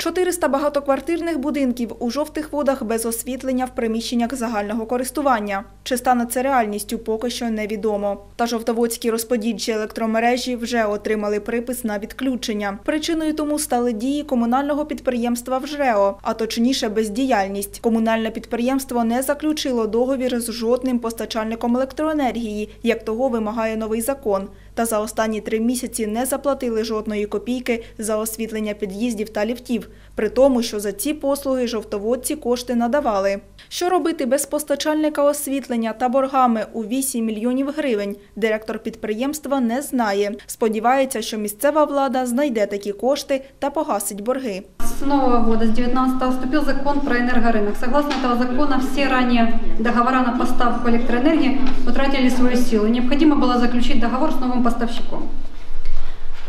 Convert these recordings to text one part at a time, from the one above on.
400 багатоквартирних будинків у жовтих водах без освітлення в приміщеннях загального користування. Чи стане це реальністю, поки що невідомо. Та жовтоводські розподільчі електромережі вже отримали припис на відключення. Причиною тому стали дії комунального підприємства «Вжрео», а точніше бездіяльність. Комунальне підприємство не заключило договір з жодним постачальником електроенергії, як того вимагає новий закон. Та за останні три місяці не заплатили жодної копійки за освітлення під'їздів та ліфтів, при тому, що за ці послуги жовтоводці кошти надавали. Що робити без постачальника освітлення та боргами у 8 мільйонів гривень, директор підприємства не знає. Сподівається, що місцева влада знайде такі кошти та погасить борги. С нового года, с 19 вступил закон про энергорынок. Согласно этого закона, все ранее договора на поставку электроэнергии утратили свою силу. Необходимо было заключить договор с новым поставщиком.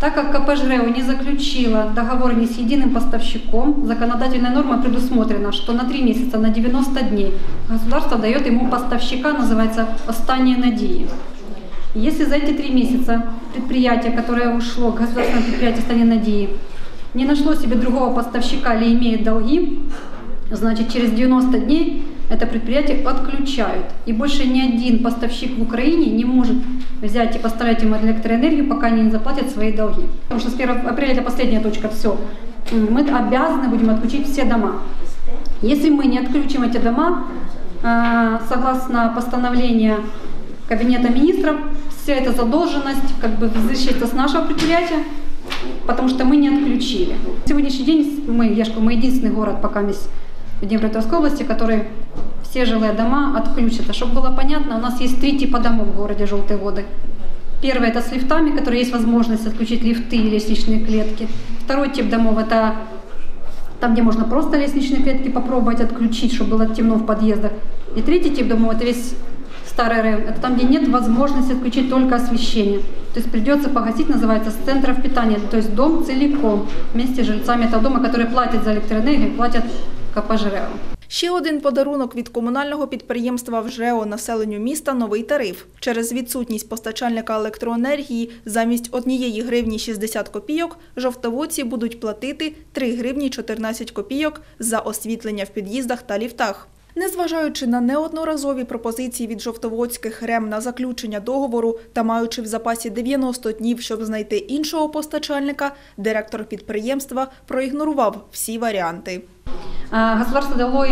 Так как КП «Жрео» не заключила договор ни с единым поставщиком, законодательной нормой предусмотрено, что на 3 месяца, на 90 дней государство дает ему поставщика, называется «Останние надеи». Если за эти три месяца предприятие, которое ушло, государственное предприятие «Останние надеи», не нашло себе другого поставщика или имеет долги, значит через 90 дней это предприятие отключают. И больше ни один поставщик в Украине не может взять и поставить им электроэнергию, пока они не заплатят свои долги. Потому что с 1 апреля это последняя точка, все. Мы обязаны будем отключить все дома. Если мы не отключим эти дома, э, согласно постановлению Кабинета министров, вся эта задолженность как бы взыщется с нашего предприятия, потому что мы не отключили. На сегодняшний день мы, я мы единственный город пока в Днепропетровской области, который все жилые дома отключат. А чтобы было понятно, у нас есть три типа домов в городе «Желтые воды». Первый – это с лифтами, которые есть возможность отключить лифты и лестничные клетки. Второй тип домов – это там, где можно просто лестничные клетки попробовать отключить, чтобы было темно в подъездах. И третий тип домов – это весь старый район. Это там, где нет возможности отключить только освещение. То есть придется погасить, называется, с центров питания. То есть дом целиком вместе с жильцами этого дома, которые платят за электроэнергию, платят КП «Жрео». Ще один подарунок від комунального підприємства «Вжео» населенню міста – новий тариф. Через відсутність постачальника електроенергії замість однієї гривні 60 копійок жовтоводці будуть платити 3 гривні 14 копійок за освітлення в під'їздах та ліфтах. Незважаючи на неодноразові пропозиції від жовтоводських РЕМ на заключення договору та маючи в запасі 90 днів, щоб знайти іншого постачальника, директор підприємства проігнорував всі варіанти. Государство дало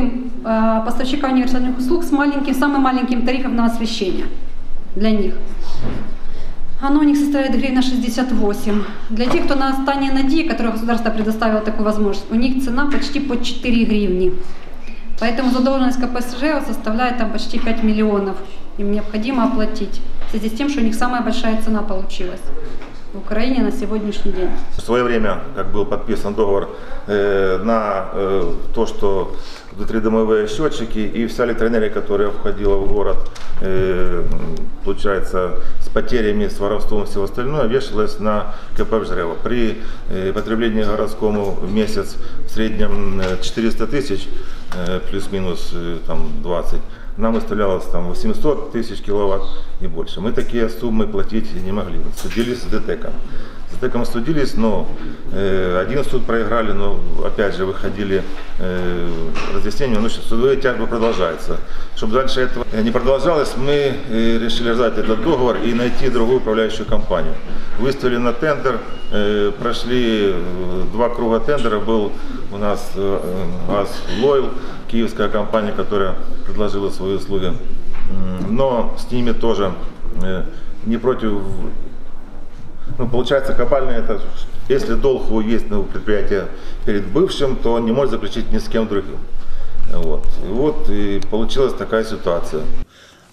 а, поставщика универсальных услуг с маленьким, самым маленьким тарифом на освещение для них. Оно у них составляет гривна 68. Для тех, кто на останние надеи, которое государство предоставило такую возможность, у них цена почти по 4 гривни. Поэтому задолженность КПСЖ составляет там почти 5 миллионов. Им необходимо оплатить. В связи с тем, что у них самая большая цена получилась в Украине на сегодняшний день. В свое время, как был подписан договор э, на э, то, что внутридомовые счетчики и вся электроэнергия, которая входила в город, э, получается, потерями, с воровством и все остальное, вешалась на КП «Жрево». При э, потреблении городскому в месяц в среднем э, 400 тысяч, э, плюс-минус э, там 20, нам выставлялось там 800 тысяч киловатт и больше. Мы такие суммы платить не могли. Судились с ДТЭКом. С ДТЭКом судились, но э, один суд проиграли, но опять же выходили э, разъяснения, ну, судовые тяжбы продолжаются. Чтобы дальше этого не продолжалось, мы э, решили раздать этот договор и найти другую управляющую компанию. Выставили на тендер, э, прошли э, два круга тендера, был у нас э, Лойл, киевская компания, которая предложила свои услуги. Но с ними тоже э, не против ну, получается, копальня это, если долг у есть на предприятии перед бывшим, то он не может заключить ни с кем другим. Вот. И вот и получилась такая ситуация.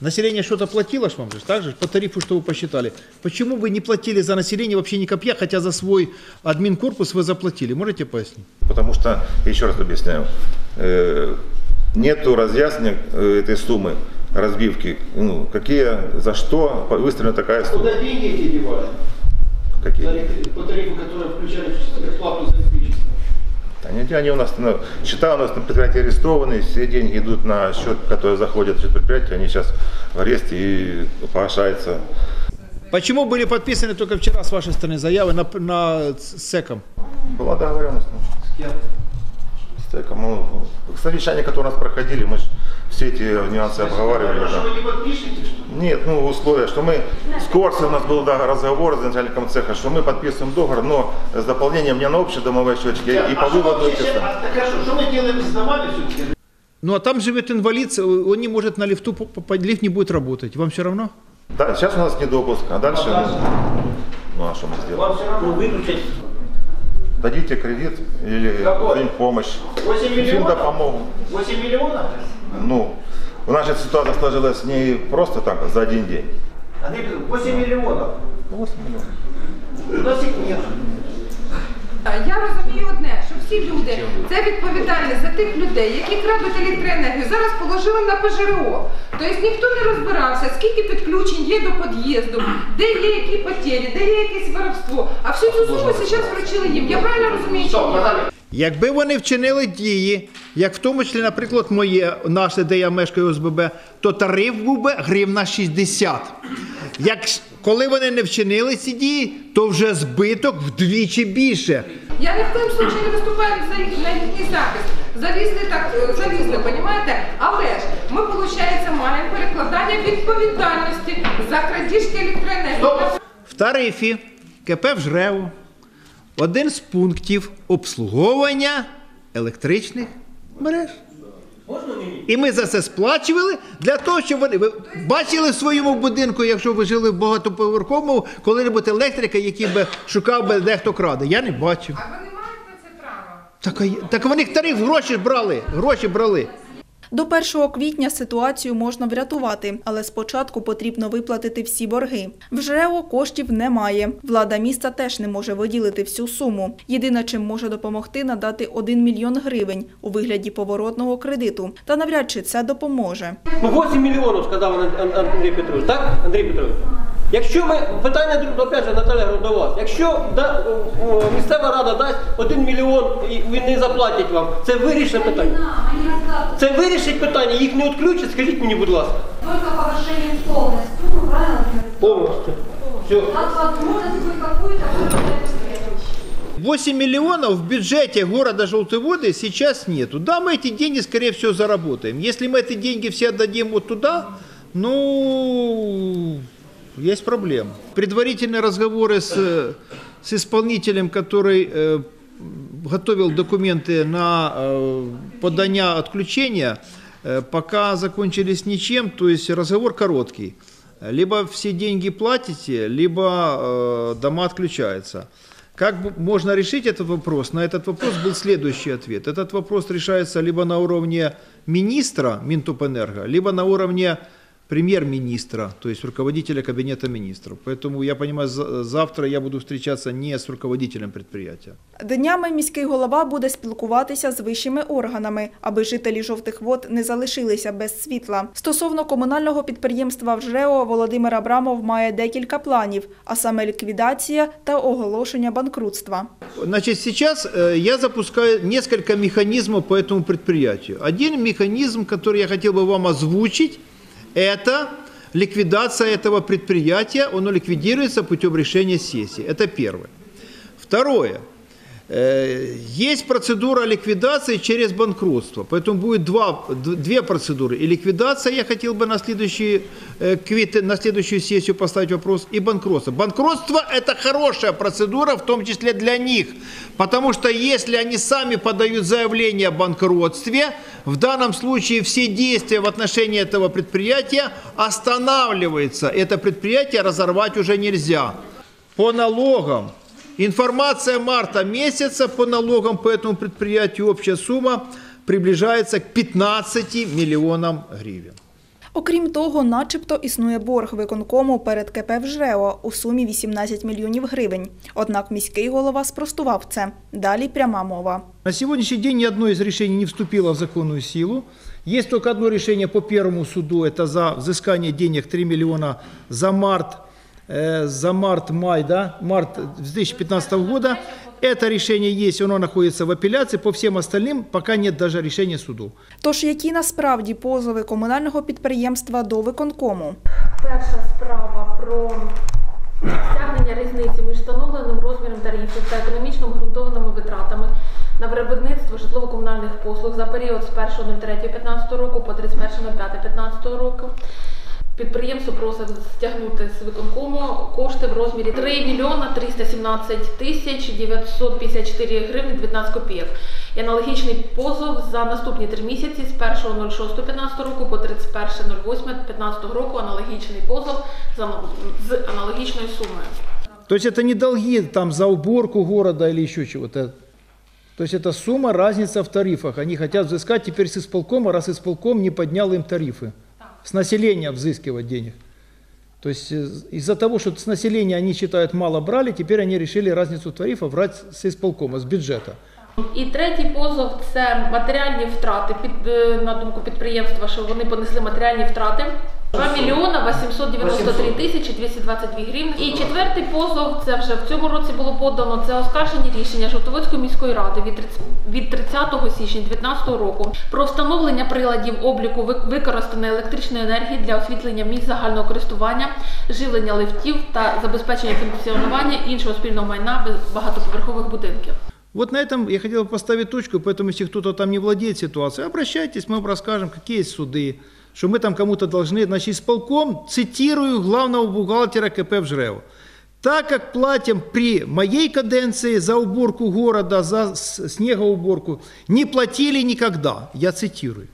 Население что-то платило ж вам же, так же, по тарифу, что вы посчитали. Почему вы не платили за население вообще ни копья, хотя за свой админкорпус вы заплатили? Можете пояснить? Потому что, еще раз объясняю, э, нету разъяснения э, этой суммы разбивки. Ну, какие, за что выставлена такая сумма. Куда деньги эти девали? Какие? Электри- По тарифу, который включали в плату за электричество. Они, они у нас, ну, счета у нас на предприятии арестованы, все деньги идут на счет, который заходит в счет предприятия, они сейчас в аресте и погашаются. Почему были подписаны только вчера с вашей стороны заявы на, на СЭКом? Была договоренность. ну. С кем? Совещания, которые у нас проходили, мы же все эти нюансы обговаривали. Что да. вы не подпишете? что ли? Нет, ну условия, что мы с Корсой у нас был да, разговор с начальником цеха, что мы подписываем договор, но с дополнением не на общие домовые счетчики и по А что выводу вообще а, так хорошо, что мы делаем с домами все-таки? Ну а там живет инвалид, он не может на лифту, по- по- лифт не будет работать. Вам все равно? Да, сейчас у нас недопуск, а дальше, А дальше? ну, ну а что мы сделаем? Вам все равно выключать Дадите кредит или дадим помощь. 8 Финда миллионов? помогут. 8 миллионов? Ну, у нас же ситуация сложилась не просто так, за один день. Андрей Петрович, 8 миллионов. 8 миллионов. У нас их нет. Я розумію одне, що всі люди це відповідальність за тих людей, які крадуть електроенергію. Зараз положили на ПЖРО. Тобто ніхто не розбирався, скільки підключень є до під'їзду, де є які потері, де є якесь воровство. А всю цю суму зараз вручили їм. Я правильно розумію? Стоп, ні? Якби вони вчинили дії, як в тому числі, наприклад, моє, наше, де я мешкаю ОСББ, то тариф був би гривна 60. Як коли вони не вчинили ці дії, то вже збиток вдвічі більше. Я ні в коем случае не виступаю за їхній захист. Залізли так, е, залізли, понімаєте? Але ж ми, виходить, маємо перекладання відповідальності за крадіжки електроенергії. В тарифі КП «Вжрево» один з пунктів обслуговування електричних мереж. І ми за це сплачували для того, щоб вони ви бачили в своєму будинку, якщо ви жили в багатоповерховому, коли-небудь електрика, який би шукав би дехто краде. Я не бачив. А вони мають на це право? Так, а так вони тариф гроші брали, гроші брали. До 1 квітня ситуацію можна врятувати, але спочатку потрібно виплатити всі борги. В ЖРЕО коштів немає. Влада міста теж не може виділити всю суму. Єдине, чим може допомогти, надати 1 мільйон гривень у вигляді поворотного кредиту. Та навряд чи це допоможе. Ну, 8 мільйонів, сказав Ан- Ан- Андрій Петрович, так, Андрій Петрович? Якщо ми, питання, друг- опять же, Наталя говорю, до вас, якщо да, о, о, місцева рада дасть 1 мільйон і він не заплатять вам, це вирішить питання? Це вирішить питання, їх не відключать, скажіть мені, будь ласка, Только повышение полной суммы, правильно? повністю. Все. От, может быть, какую-то какую-то 8 миллионов в бюджете города Желтоводы сейчас нету. Да, мы эти деньги, скорее всего, заработаем. Если мы эти деньги все отдадим вот туда, ну, есть проблема. Предварительные разговоры с, с исполнителем, который э, готовил документы на э, подание отключения, э, пока закончились ничем, то есть разговор короткий. Либо все деньги платите, либо э, дома отключаются. Как можно решить этот вопрос? На этот вопрос был следующий ответ. Этот вопрос решается либо на уровне министра Минтопэнерго, либо на уровне премьер-министра, то есть руководителя кабинета министров. Поэтому я понимаю, за- завтра я буду встречаться не с руководителем предприятия. Днями міський голова буде спілкуватися з вищими органами, аби жителі жовтих вод не залишилися без світла. Стосовно комунального підприємства «Вжрео» Володимир Абрамов має декілька планів, а саме ліквідація та оголошення банкрутства. Значит, сейчас э, я запускаю несколько механизмов по этому предприятию. Один механизм, который я хотел бы вам озвучить, это ликвидация этого предприятия. Оно ликвидируется путем решения сессии. Это первое. Второе. Э, Есть процедура ликвидации через банкротство, поэтому будет два, две процедуры. И ликвидация, я хотел бы на, следующий, э, квит- на следующую сессию поставить вопрос, и банкротство. Банкротство – это хорошая процедура, в том числе для них, потому что если они сами подают заявление о банкротстве, в данном случае все действия в отношении этого предприятия останавливаются. Это предприятие разорвать уже нельзя. По налогам Информация марта месяца по налогам по этому предприятию общая сумма приближается к 15 миллионам гривен. Окрім того, начебто існує борг виконкому перед КП «Вжрео» у сумі 18 мільйонів гривень. Однак міський голова спростував це. Далі пряма мова. На сегодняшний день ни одно из решений не вступило в законную силу. Есть только одно решение по первому суду, это за взыскание денег 3 миллиона за март, э, за март-май, да, март 2015 года. Это решение есть, оно находится в апелляции. По всем остальным пока нет даже решения суду. Тож які насправді позови комунального підприємства до виконкому? Перша справа про стягнення різниці між встановленим розміром тарифів та економічно обґрунтованими витратами на виробництво житлово-комунальних послуг за період з 1.03.15 року по 31.05.15 року. Підприємство просить стягнути з виконкому кошти в розмірі 3 мільйона 317 тисяч 954 гривні 19 копійок. І аналогічний позов за наступні три місяці з 1.06.15 року по 31.08.15 року аналогічний позов з ана- з аналогічною сумою. То есть это не долги там за уборку города или еще чего-то. То есть это сумма, разница в тарифах. Они хотят взыскать теперь с исполкома, раз исполком не поднял им тарифы. С населения взыскивать денег. То есть э, из-за того, что с населения они считают мало брали, теперь они решили разницу тарифа брать с исполкома, с бюджета. І третій позов це матеріальні втрати. Під е, на думку підприємства, що вони понесли матеріальні втрати. 2 мільйона 893 тисячі 222 гривні. І четвертий позов, це вже в цьому році було подано, це оскаржені рішення Жовтоводської міської ради від 30 від 30 січня 2019 року про встановлення приладів обліку ви- використаної електричної енергії для освітлення місць загального користування, живлення лифтів та забезпечення функціонування іншого спільного майна без багатоповерхових будинків. Вот на этом я хотел бы поставить точку, поэтому если кто-то там не владеет ситуацией, обращайтесь, мы вам расскажем, какие есть суды, что мы там кому-то должны. Значит, исполком, цитирую главного бухгалтера КП «Вжрев». Так как платим при моей каденции за уборку города, за снегоуборку, не платили никогда, я цитирую.